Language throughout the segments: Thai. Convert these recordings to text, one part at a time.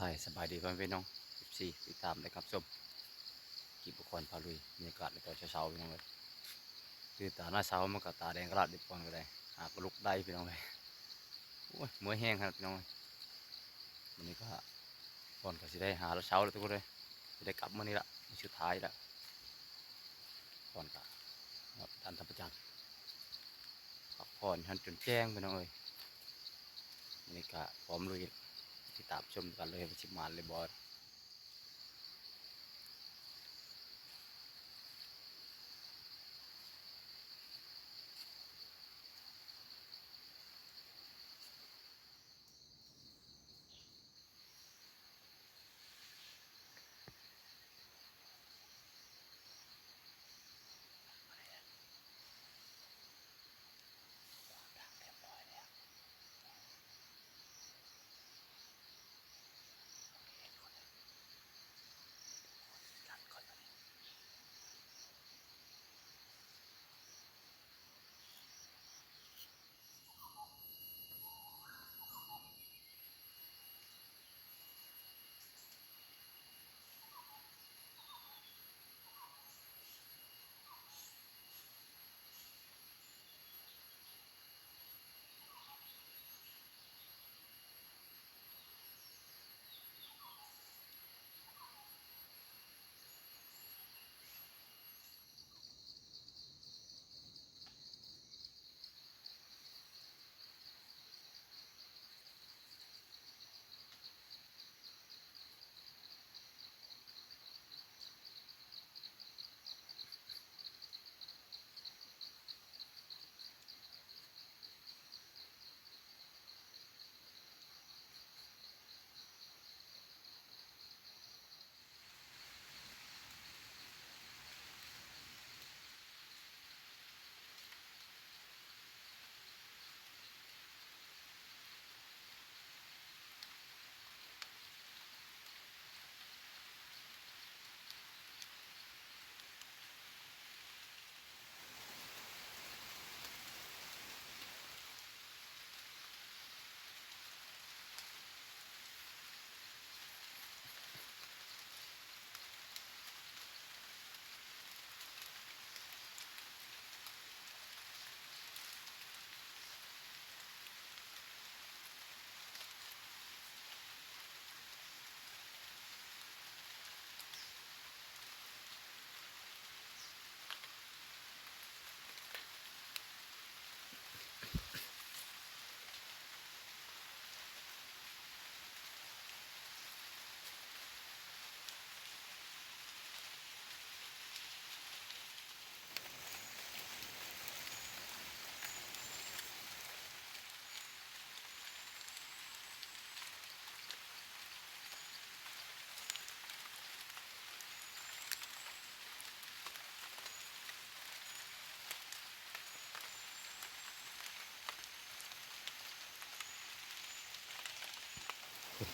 ไทยสบายดีพ่อแม่พี่น้อง14ติดตามได้ครับชมกีบุคคลพาลุยบรรยากาศในตอนเช้าๆพี่น้องเลยคือตาหน้าเช้ามันก็ตาแดงกระลาดดิบก่อนก็ได้หากลุกได้พี่น้องเลยโอ้ยมือแห้งครับพี่น้องเลยวันนี้ก็ก่อนก็สิได้หาแล้วเช้าแล้วทุกคนเลยจะได้กลับมื่อนี้ละมื้อสุดท้ายละก่อนก็ครับดันทำประจันพักผ่อนหันจนแจ้งพี่น้องเลยวันนี้ก็พร้อมลุย ติดตามชมกันเลยว่าชิมมานเลยบอส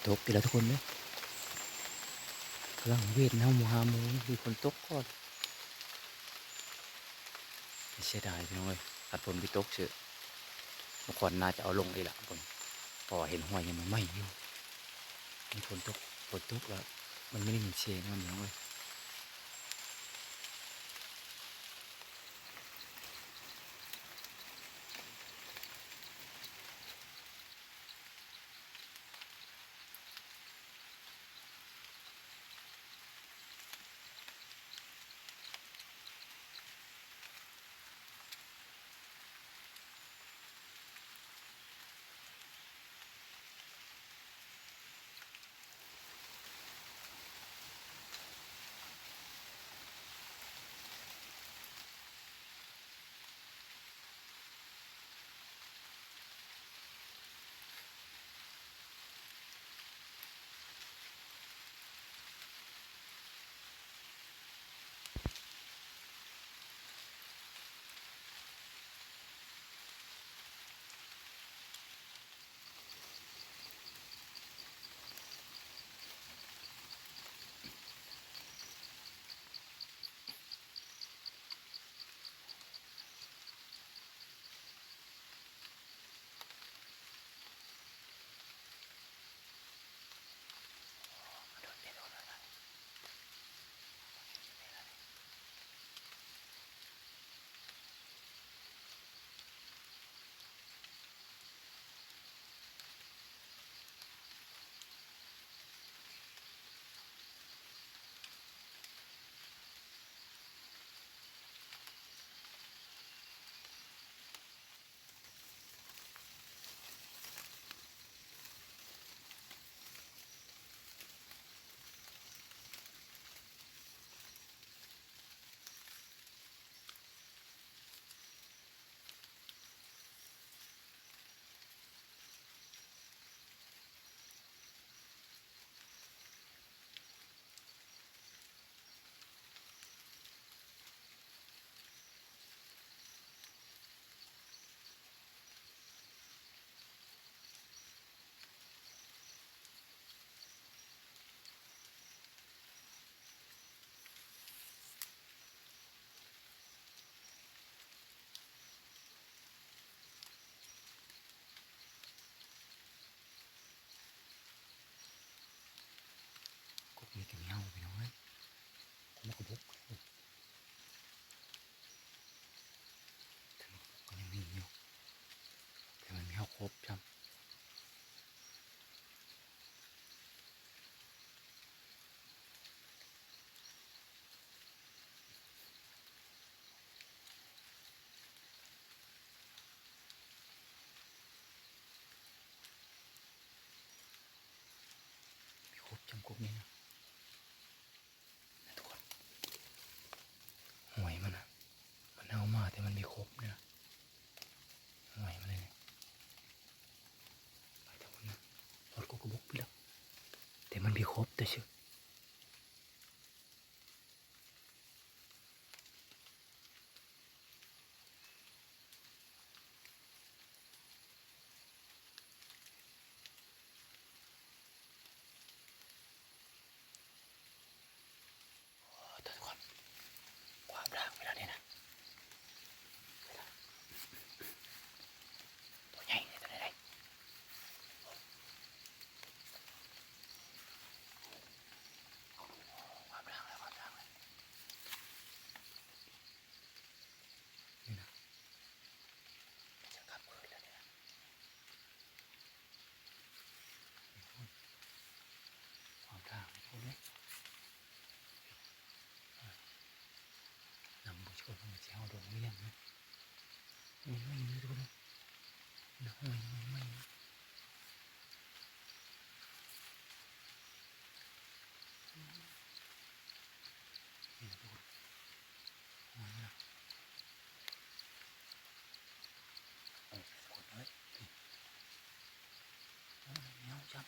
ตกอีกแล้วทุกคนเนี่ยกำลังเวทน้ำมูฮามูมีคนตกก่อนเสียดายพี่น้องเอ้ยขัดฝนไปตกเชื่อเมื่อก่อนน่าจะเอาลงเลยละคนพอเห็นห้อยยังมันไม่อยู่มีฝนตกฝนตกแล้วมันไม่ได้มีเชนมันพี่น้องเอ้ย แต่มันไม่ครบแต่เชื่อ โอ้ทุกคนความรักไปแล้วเนี่ยนะไปแล้วตัวใหญ่เลยตัวใหญ่ความรักแล้วความรักเลยนี่นะจะกลับคืนแล้วเนี่ยนะความรักพวกนี้ นำบุชกมา เจ้าดวงเลี้ยงนะไม่ไม่ไม่รู้นะนะไม่ไม่ไม่นี่นะทุกคนมาแล้วโอ้ทุกคนเอ้ยนี่โอ้ยเงี้ยวจับ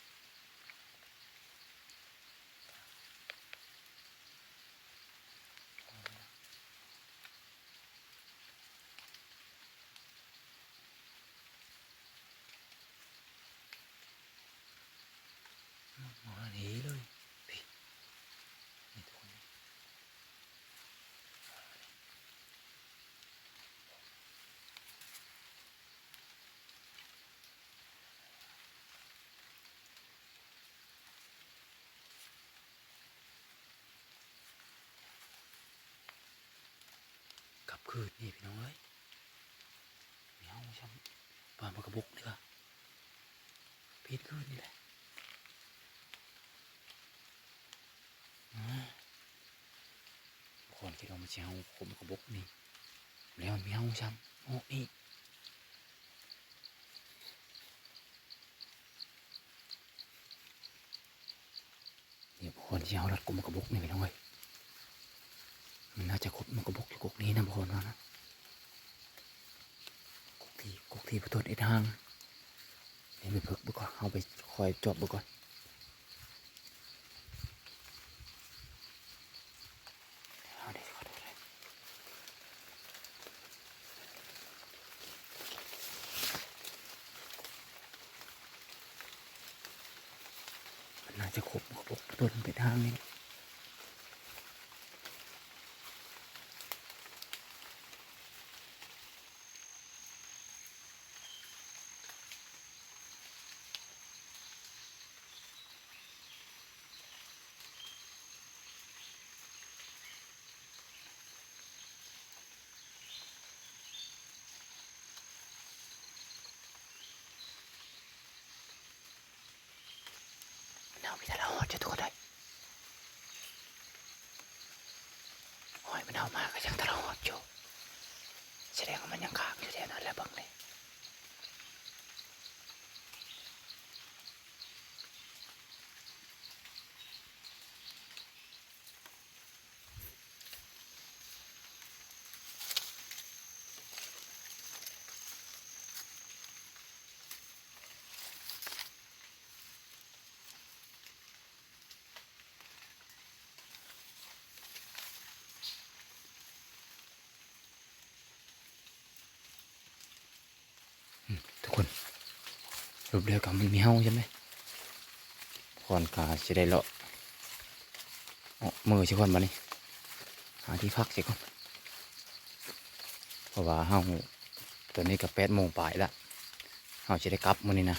มาหนีเลยพี่นี่ทุกคน กลับคืนนี่พี่น้องเอ้ยเหนียวช้ำปลามากระบุกนี่ค่ะพีดคืนนี่แหละคนคิดว่ามันจะเอาผมกระบอกนี่แล้วมันไม่เอาซ้ำโอ้นี่นี่คนที่เอารัดกุมกระบอกนี่ไปน้องเว้ยาจะครบมันกระบกอยู่กกนี้นะบคนนะกกที่กกที่ประตูไอ้ทางนี่ไปเพิกบุก่อนเอาไปคอยจอบบุก่อนน่าจะครบครบต้นไปทางนี้ เอาไปแต่ละหอดจะตัวได้หอยมันเอามาก็ยังต่ละหอดอยู่แสดงว่ามันยังขางอยู่แถวนั้นแหละบังเลยทุกคน รูปเดียวกับมันมีเฮาใช่ไหมก่อนกาจะได้เลาะเอามือสิก่อนมานี่หาที่พักสิก่อนเพราะว่าเฮาตอนนี้กับแปดโมงปลายละเฮาจะได้กลับมื้อนี้นะ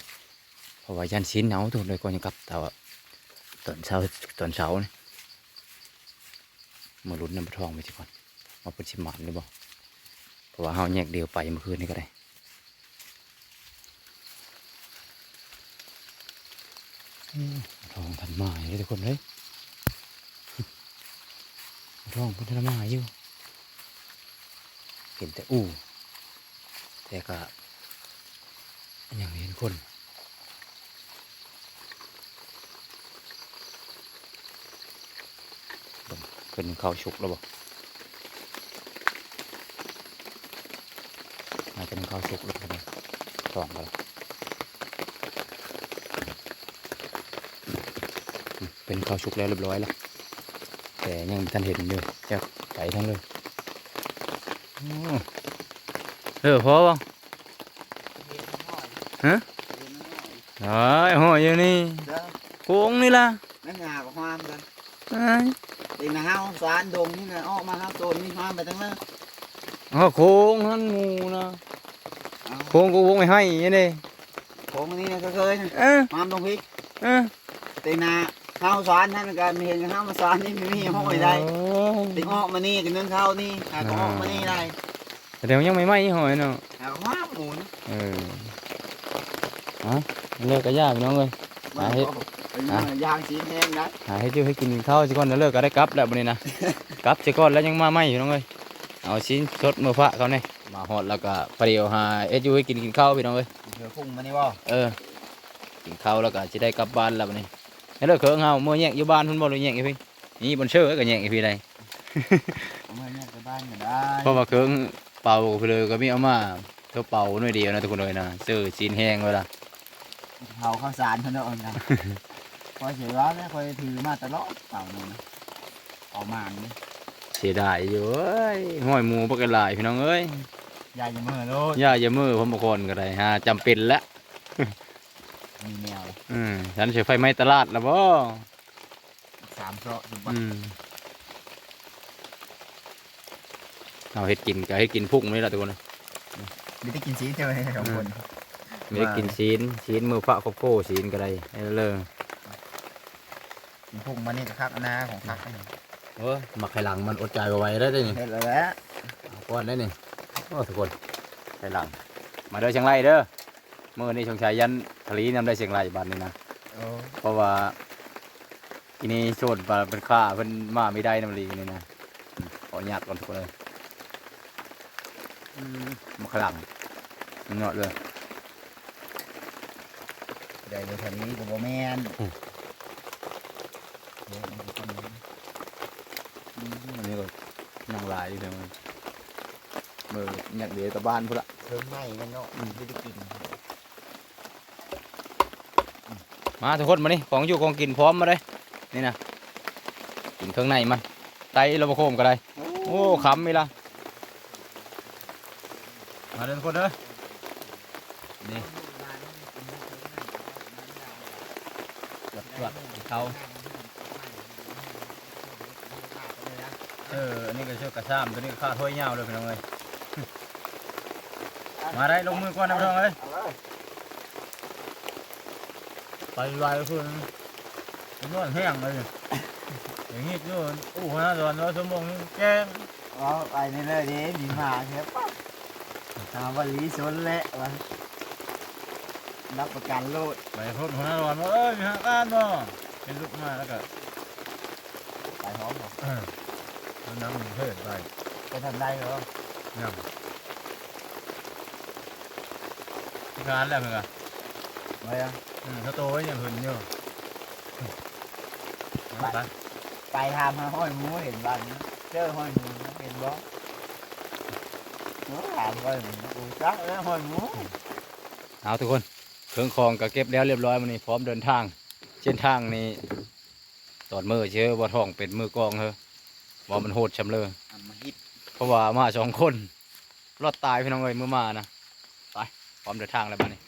เพราะว่ายันชิ้นเหนาทุกเลยก่อนจะกลับแต่ว่าตอนเช้าตอนเช้านี่มาลุ้นน้ำปลาทองไปสิก่อนว่าเป็นชิมหมานหรือเปล่าเพราะว่าเฮาแยกเดียวไปเมื่อคืนนี้ก็ได้ อืมทองทันหมายเลยทุกคนเลยทองพันหมายอยู่ เห็นแต่อู่แต่ก็ยังเห็นคนขึ้นเข้าชุกแล้วบ่น่าจะเป็นเข้าชุกแล้วครับสองแล้วอืม เป็นเข้าชุกแล้วเรียบร้อยแล้ว แต่ยังไม่ทันเห็นอยู่จะไก่ทั้งเลยโอ้เออพอบ่ฮะเอ้ยหัวอยู่นี่เด้อโค้งนี่ล่ะนั่นหากับความกันเอ้ยตีนาห้าวสารดงนี่นะออกมาห้าวโซนนี่ความไปทั้งนั้นอ๋อโค้งหันหมูนะเอาโค้งก็วงไม่ให้ยังไงโค้งอันนี้นะก็เคยนะเออความตรงพริกเออตีนา ห้าวสารท่านก็มีเห็นกับห้าวมาสารนี่ไม่มีห้อยได้โอ้ตีออกมานี่กันนึงเข้านี่หาก็ออกมานี่ได้แต่เดี๋ยวยังไม่ไหม้หอยเนาะหาความหมุนเออเอาเลิกกระยาพี่น้องเลยมันอะเฮ็ดก็เป็นยางสีแห้งนะหาให้จิ้วให้กินข้าวสิก่อนแล้วเลิกก็ได้กลับแล้วบัดนี้นะกลับสิก่อนแล้วยังมาไหม้พี่น้องเลยเอาชิ้นสดมือพระเขาเนี่ยมาหอดแล้วก็พอดีเอาหาเอ็ดอยูให้กินกินข้าวพี่น้องเลยเดี๋ยวพุ่งมานี่บ่เออกินข้าวแล้วก็จะได้กลับบ้านแล้วบัดนี้ ให้เลิกเขิงเฮาเมื่อแยกอยู่บ้านเพุ่นบ่หรือแยกอีพี่นี่บนเชื่อก็แยกอีพี่ได้เอามาเนี่ยไปบ้านก็ได้เพราะว่าเครื่องเป่าไปเลยก็มีเอามาเท่าเป่าหน่อยเดียวนะทุกคนเลยนะซื้อจีนแห้งไว้ละเผาข้าวสารเท่านั้นเองนะคอยเสียร้อนแล้วคอยถือมาตลอดเต่านี่นะเอามานี่เสียดายอยู่เอ้ยห้อยหมูปกหลายพี่น้องเอ้ยยายจะมือโลดย่าอย่ามือผมบางคนก็ได้ฮะจำเป็นละ มีแมวอืมฉันเสียไฟไหม้ตลาดแล้วบ่สามเพราะสุบัอืมเอาเฮ็ดกินก็เฮ็ดกินพุ่งนี่แหละทุกคนเลยไม่ได้กินซีเท่าไหร่สองคนไม่ได้กินชีนชีนมือพระโคโก้ชีนก็ได้ให้เลิกกินพุ่งมานี่กับคักนาของคักเออหมักไข่หลังมันอดใจเอาไว้ได้ด้วยนี่เห็ดแล้วแหละเอาก้อนได้นี่โอ้ทุกคนไข่หลัง มาเด้อเชียงรายเด้อเมื่อนี้ชงชายยัน ทะลีนำได้เชียงรายบ้านนี้นะโอ้เพราะว่าทีนี้โชดมาเป็นข้าเพิ่นมาไม่ได้นำลีนี่นะอืมขออนุญาตก่อนทุกคนเลยอืมมาขลังเนาะเลยเดี๋ยวเดี๋ยวแถวนี้กูบ่แม่นอืมเดี๋ยวมันเป็นคนนี้อืมอันนี้ก็นั่งลายอยู่เดี๋ยวมันเมื่ออยากเดี๋ยวกลับบ้านพุ่นละ เพิ่มไหม้กันเนาะไม่ได้กิน มาทุกคนมานี่ของอยู่ของกินพร้อมมาเลยนี่นะกินเครื่องในมันไตเราบโคมก็ได้โอ้ขำมีละมาเดินคนเด้อนี่จวดจวดเขาเอออันนี่ก็เชือกกระซ้ำตัวนี้ก็ข้าถ้วยยาวเลยพี่น้องเอ้ยมาได้ลงมือก่อนนะพี่น้องเอ้ยเอาเลย ไปลายคือมันนวดแห้งเลยอย่างงี้ก็อู้หัวหน้าดอนว่าสมองแจ้งเอาไปนี่เลยดิมีหมาเชียปั๊บถามว่าลีสนแหละวะรับประกันโลดไปพบหัวหน้าดอนว่าเอ้ยมีหาการบ่เป็นลูกมาแล้วก็ไปพร้อมเหรอเออเอาน้ำมันเพิ่มไปไปทำได้เหรอยังที่การแล้วเพื่อนไม่อะอืม เขาโตไว้ยังเพิ่นอยู่เอาไปไปทำมาห้อยหมูเห็นบ้านนะเจอห้อยหมูนะเห็นบ่หมูถามห้อยหมูอูจักแล้วห้อยหมูเอาทุกคนเครื่องคองก็เก็บแล้วเรียบร้อยมันนี่พร้อมเดินทาง เส้นทางนี้ตอดมือเชื่อว่าท้องเป็นมือกองเฮอว่ามันโหดชำเลยอันมาฮิตเพราะว่ามาสองคนรอดตายพี่น้องเอ้ยเมื่อมานะไปพร้อมเดินทางแล้วบ้านี้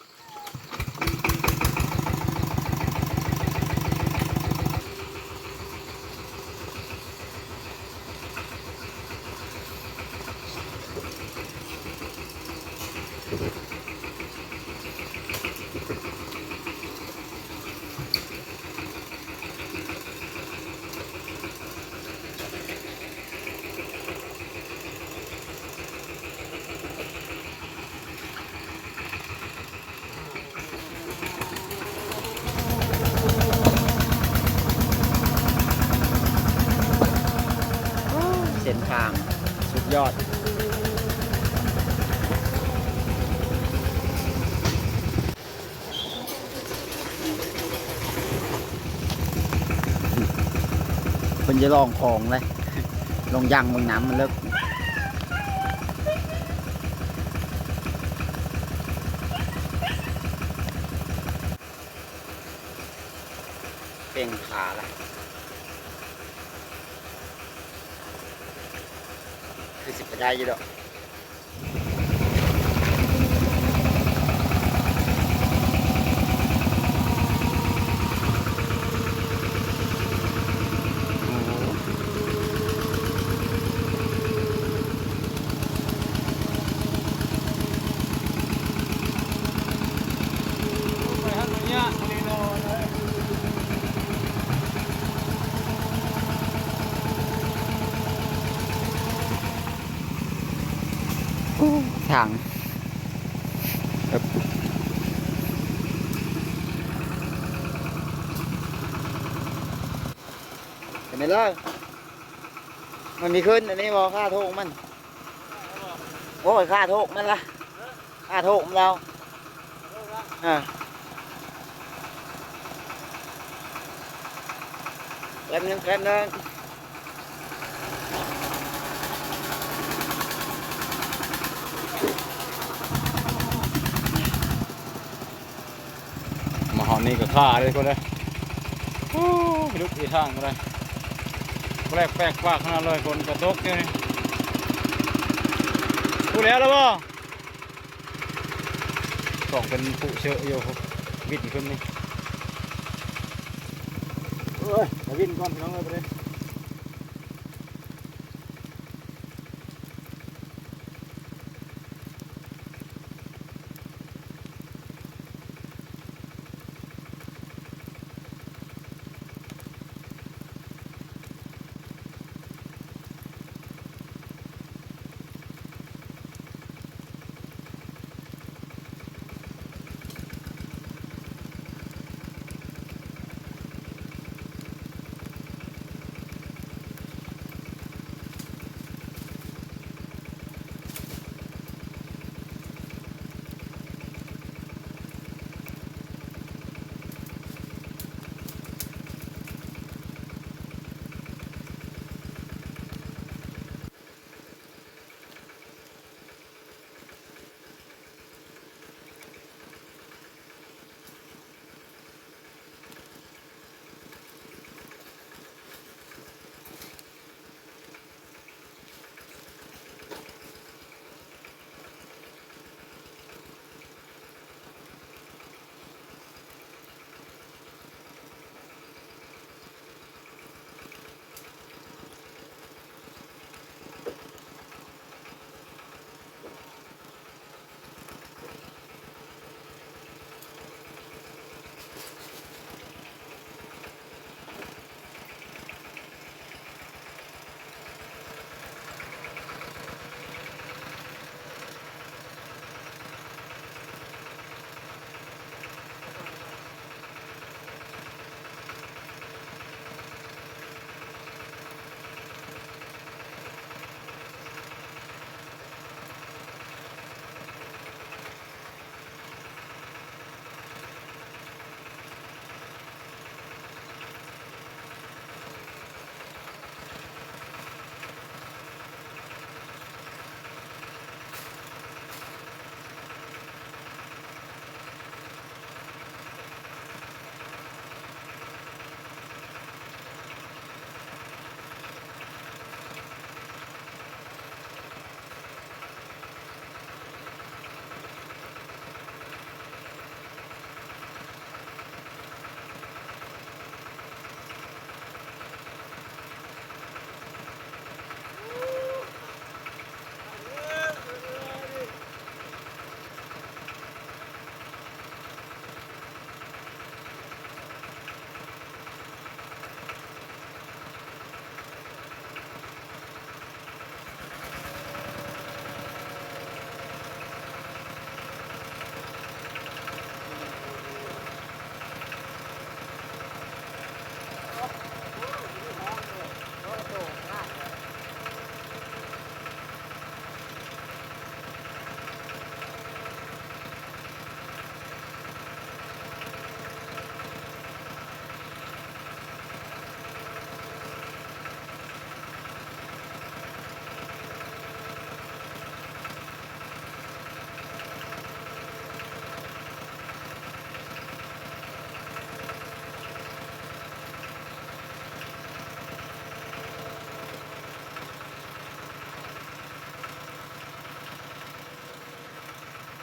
จะลองของเลย ลงยังบางน้ำมันเลิกเป็นขาละคือสิบไปได้ยี่ดอก ทางครับเห็นไหมล่ะมันมีขึ้นอันนี้บอค่าโทกมันโอ้ยค่าโทกมันละค่าโทกมันเราอ่าแป๊บนึงแป๊บนึง มาหอ นี่ก็ฆ่าเลยคนเลยโอ้ไปลุกอีทางก็เลยแปลกแปลกปากขนาดเลยคนกระตกเนี่ยนี่พูดแล้วแล้วบ่สองเป็นผู้เชื่อยู่ครับวิ่งขึ้นนี่เอ้ยวิ่งก่อนพี่น้องเลยไปเลย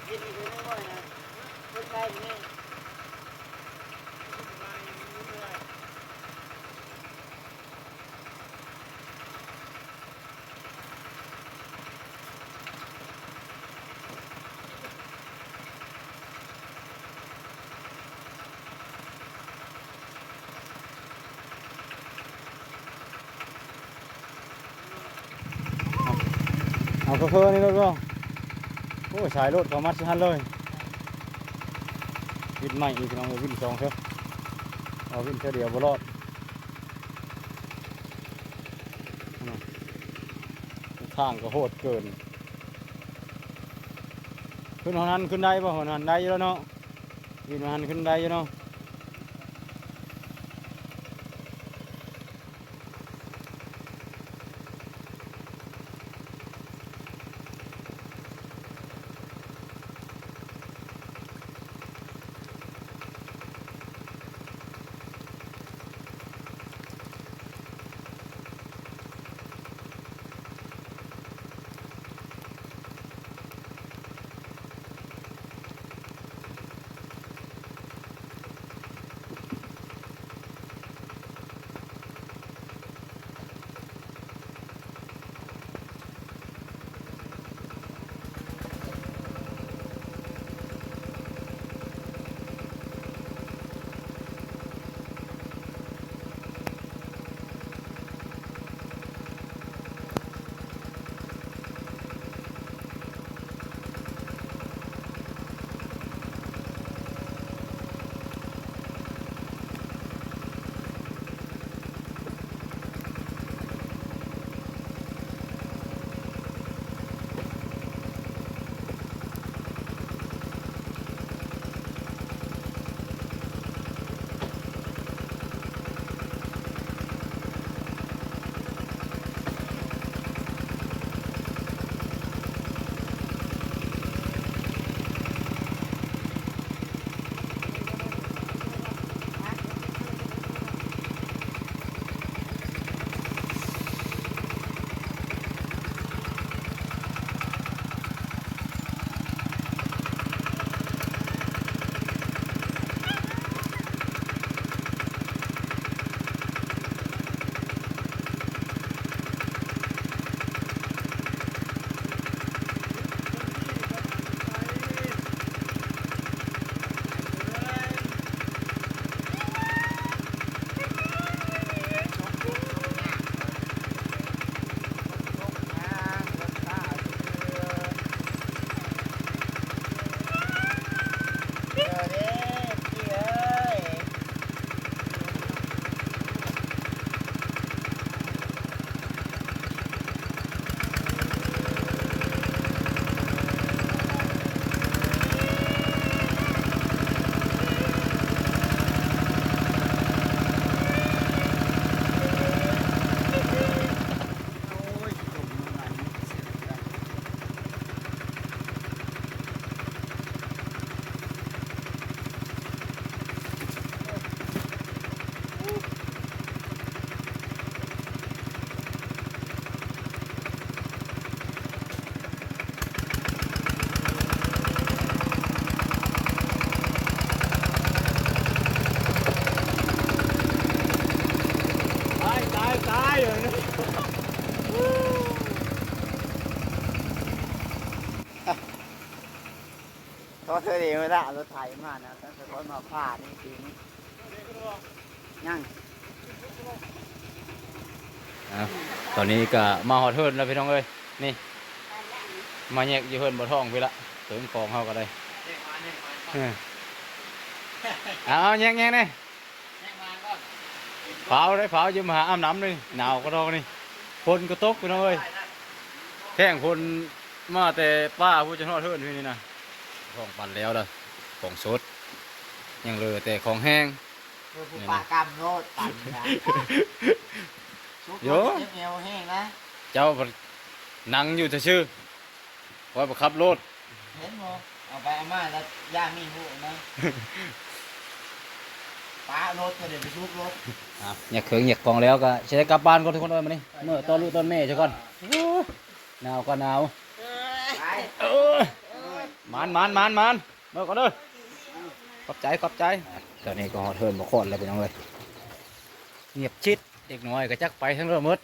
เอาเพิ่มนี่รถก็โอ้สายรถเขามัดชันเลยวิ่งใหม่อีกน้องวิ่งสองเถอะเอาวิ่งเท่าเดียวบ่รอดทางก็โหดเกิน ขึ้นหัวหันขึ้นได้ป่ะหัวหันได้อยู่แล้วเนาะวินหัวหันขึ้นได้อยู่เนาะ เขาเธอเดียวไม่ได้รถไถมานะตั้งแต่คนมาผ่านี่ปีนี้ยังตอนนี้ก็มาหอดเทิร์นแล้วพี่น้องเอ้ยนี่ มาแยกอยู่เทิร์นบ่ท้องพี่ละเติมของเขาก็ได้เออเอาแยกแยกนี่เผาได้เผาจะมาหาอาบน้ำเลยหนาวก็รอกนี่ฝนก็ตกพี่น้องเอ้ยแข้งฝนมาแต่ป้าผู้จะทอดเทิร์นพี่นี่นะ ของปั่นแล้วเลยของสดยังเหลือแต่ของแห้งคือผู้ปากำโนดปั่นนะชุบโย รถเจ็บเอวแห้งนะ เจ้านั่งอยู่ชื่อๆไว้ประคับรถเห็นโมเอาไปเอามาแล้วย่างมีหูนะ ป้ารถก็เดี๋ยวไปชุบรถอะอยากเขิงอยากกองแล้วก็ใช้กลับบ้านก่อนทุกคนเอ้ยมานี่เมื่อตอนลูกตอนแม่เจ้าก่อนโอ้ยหนาวก็หนาวไป เอ้ย มันมันมันมันเมื่อก่อนเด้อขอบใจขอบใจตอนนี้ก็ฮอดเทินบ่คอนแล้วพี่น้องเลยเงียบชิดเด็กน้อยก็จักไปทั้งเรื่องหมด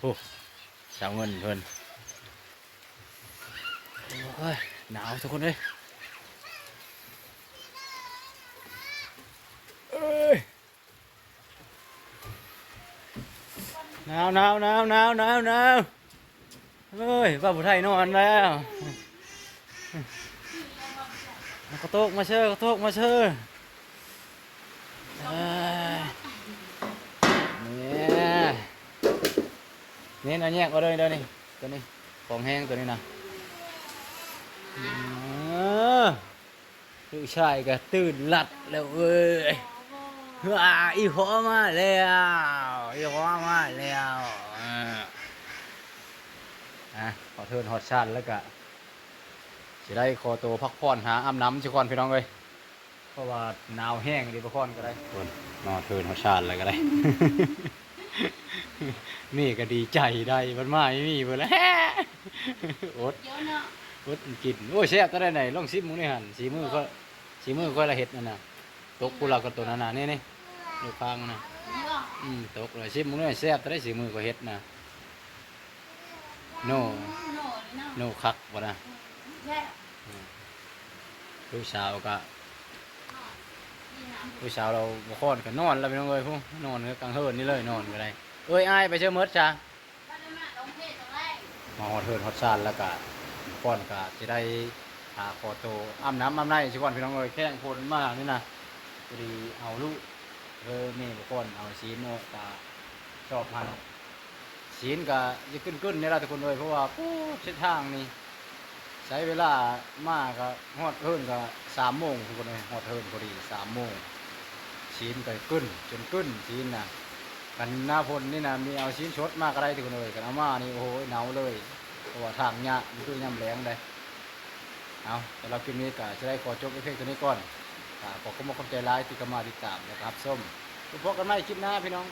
โอ้สาวเงินเพิ่นโอ้ยหนาวทุกคนเลยเอ้ยหนาวหนาวหนาวหนาวหนาวหนาวเอ้ยว่าผู้ไทยนอนแล้ว มากระโตกมาเชื่อกระโตกมาเชื่อเอ้ยเนี่ยนี่นะแยกเอาเลยเดี๋ยวนี้ตัวนี้ของแห้งตัวนี้นะอืมลูกชายก็ตื่นหลัดแล้วเว้ยว้าอีหัวมาแล้วอีหัวมาแล้วอ่าอะขอเทิร์นฮอตชันแล้วก็ สิได้คอตัวพักผ่อนหาอาบน้ำชิคอนพี่น้องเลยเพราะว่าหนาวแห้งดีพักผ่อนก็ได้คนนอนเทินหัวชาติอะไรก็ได้ นี่ก็ดีใจได้มันมาไม่มีเพื่อนแล้วอดเยอะเนาะอดกินโอ้ยแซ่บตัวได้ไหนลองซิมมึงนี่หันสีมือก็สีมือก็ละเห็ดนั่นน่ะตกกูละกับตัวนั้นน่ะนี่นี่ดูข้างมันน่ะนี่ก็อืมตกเลยซิมมึงนี่แซ่บตัวได้สีมือก็เห็ดน่ะโนโหนเนาะโนคักบ่นะแค่ ลูกสาวก็นี่นะผู้สาวเราบ่ค่อนก็นอนแล้วพี่น้องเอ้ยพวกนอนก็กลางเฮิรนนี่เลยนอนก็ได้เอ้ยอ้ายไปเชื่อมดจ้าบ้านนั้นน่ะมาฮอดเฮิรนฮอดซานแล้วก็ก่อนก็จะได้หาคอโตอ้ำน้ำอ้ำในสิก่อนพี่น้องเอ้ยแข้งโพนมากนี่นะพอดีเอาลูกเออแม่บ่ก่อนเอาชีนโอกก็ชอบมันชีนก็จะขึ้นขึ้นนี่ล่ะทุกคนเลยเพราะว่าปูเส้นทางนี่ ใช้เวลามากก็ฮอดเฮิรนก็สามโมงทุกคนเลยฮอดเฮิรนพอดีสามโมงชิ้นก็ขึ้น จนขึ้นชิ้นนะกันหน้าพลนี่นะมีเอาชิ้นชดมากอะไรทุกคนเลยกันอามานี่โอ้โหหนาวเลยเพราะว่าทางเนี้ยมันคือย่ำแรงเลยเอาแต่เราคลิปนี้ก็จะได้ขอจบเพียงตัวนี้ก่อนขอบคุณมากขอบใจร้ายที่เข้ามาติดตามนะครับส้มพบกันใหม่คลิปหน้าพี่น้อง